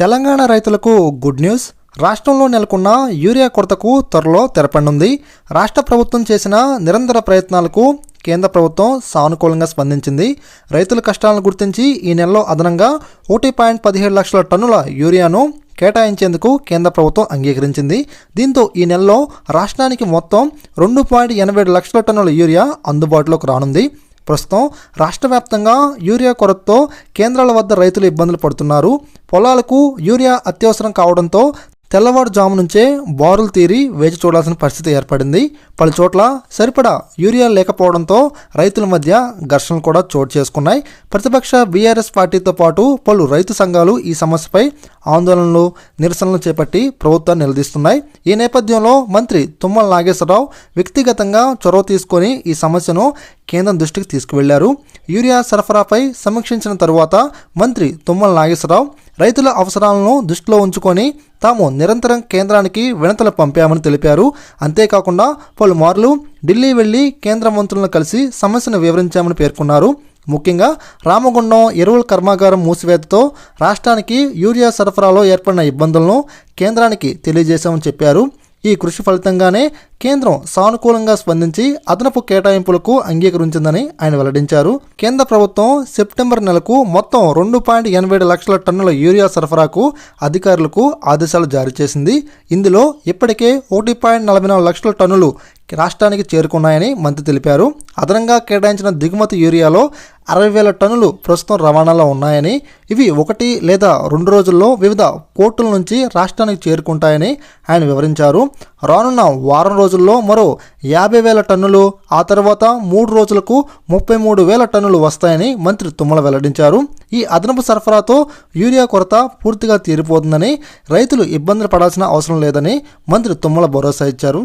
తెలంగాణ రైతులకు good news. రాష్ట్రంలో నెలకొన్న యూరియా కొరతకు త్వరలో తెరపండుంది. రాష్ట్ర ప్రభుత్వం చేసిన నిరంతర ప్రయత్నాలకు కేంద్ర ప్రభుత్వం సానుకూలంగా స్పందించింది. రైతుల కష్టాలను గుర్తించి ఈ నెలలో అదనంగా ఒకటి పాయింట్ పదిహేడు లక్షల టన్నుల యూరియాను కేటాయించేందుకు కేంద్ర ప్రభుత్వం అంగీకరించింది. దీంతో ఈ నెలలో రాష్ట్రానికి మొత్తం రెండు పాయింట్ ఎనభై ఏడు లక్షల టన్నుల యూరియా అందుబాటులోకి రానుంది. ప్రస్తుతం రాష్ట్ర వ్యాప్తంగా యూరియా కొరతతో కేంద్రాల వద్ద రైతులు ఇబ్బందులు పడుతున్నారు. పొలాలకు యూరియా అత్యవసరం కావడంతో తెల్లవారుజాము నుంచే బారులు తీరి వేచి చూడాల్సిన పరిస్థితి ఏర్పడింది. పలు చోట్ల సరిపడా యూరియా లేకపోవడంతో రైతుల మధ్య ఘర్షణలు కూడా చోటు చేసుకున్నాయి. ప్రతిపక్ష బీఆర్ఎస్ పార్టీతో పాటు పలు రైతు సంఘాలు ఈ సమస్యపై ఆందోళనలు నిరసనలు చేపట్టి ప్రభుత్వాన్ని నిలదీస్తున్నాయి. ఈ నేపథ్యంలో మంత్రి తుమ్మల నాగేశ్వరరావు వ్యక్తిగతంగా చొరవ తీసుకొని ఈ సమస్యను కేంద్రం దృష్టికి తీసుకువెళ్ళారు. యూరియా సరఫరాపై సమీక్షించిన తరువాత మంత్రి తుమ్మల నాగేశ్వరరావు రైతుల అవసరాలను దృష్టిలో ఉంచుకొని తాము నిరంతరం కేంద్రానికి వినతులు పంపామని తెలిపారు. అంతేకాకుండా పలుమార్లు ఢిల్లీ వెళ్ళి కేంద్ర మంత్రులను కలిసి సమస్యను వివరించామని పేర్కొన్నారు. ముఖ్యంగా రామగుండం ఎరువుల కర్మాగారం మూసివేతతో రాష్ట్రానికి యూరియా సరఫరాలో ఏర్పడిన ఇబ్బందులను కేంద్రానికి తెలియజేశామని చెప్పారు. ఈ కృషి ఫలితంగానే కేంద్రం సానుకూలంగా స్పందించి అదనపు కేటాయింపులకు అంగీకరించిందని ఆయన వెల్లడించారు. కేంద్ర ప్రభుత్వం సెప్టెంబర్ నెలకు మొత్తం రెండు పాయింట్ ఎనభై ఏడు లక్షల టన్నుల యూరియా సరఫరాకు అధికారులకు ఆదేశాలు జారీ చేసింది. ఇందులో ఇప్పటికే ఒకటి పాయింట్ నలభై నాలుగు లక్షల టన్నులు రాష్ట్రానికి చేరుకున్నాయని మంత్రి తెలిపారు. అదనంగా కేటాయించిన దిగుమతి యూరియాలో అరవై వేల టన్నులు ప్రస్తుతం రవాణాలో ఉన్నాయని ఇవి ఒకటి లేదా రెండు రోజుల్లో వివిధ కోర్టుల నుంచి రాష్ట్రానికి చేరుకుంటాయని ఆయన వివరించారు. రానున్న వారం రోజుల్లో మరో యాభై వేల టన్నులు ఆ తర్వాత మూడు రోజులకు ముప్పై మూడు వేల టన్నులు వస్తాయని మంత్రి తుమ్మల వెల్లడించారు. ఈ అదనపు సరఫరాతో యూరియా కొరత పూర్తిగా తీరిపోతుందని రైతులు ఇబ్బందులు పడాల్సిన అవసరం లేదని మంత్రి తుమ్మల భరోసా ఇచ్చారు.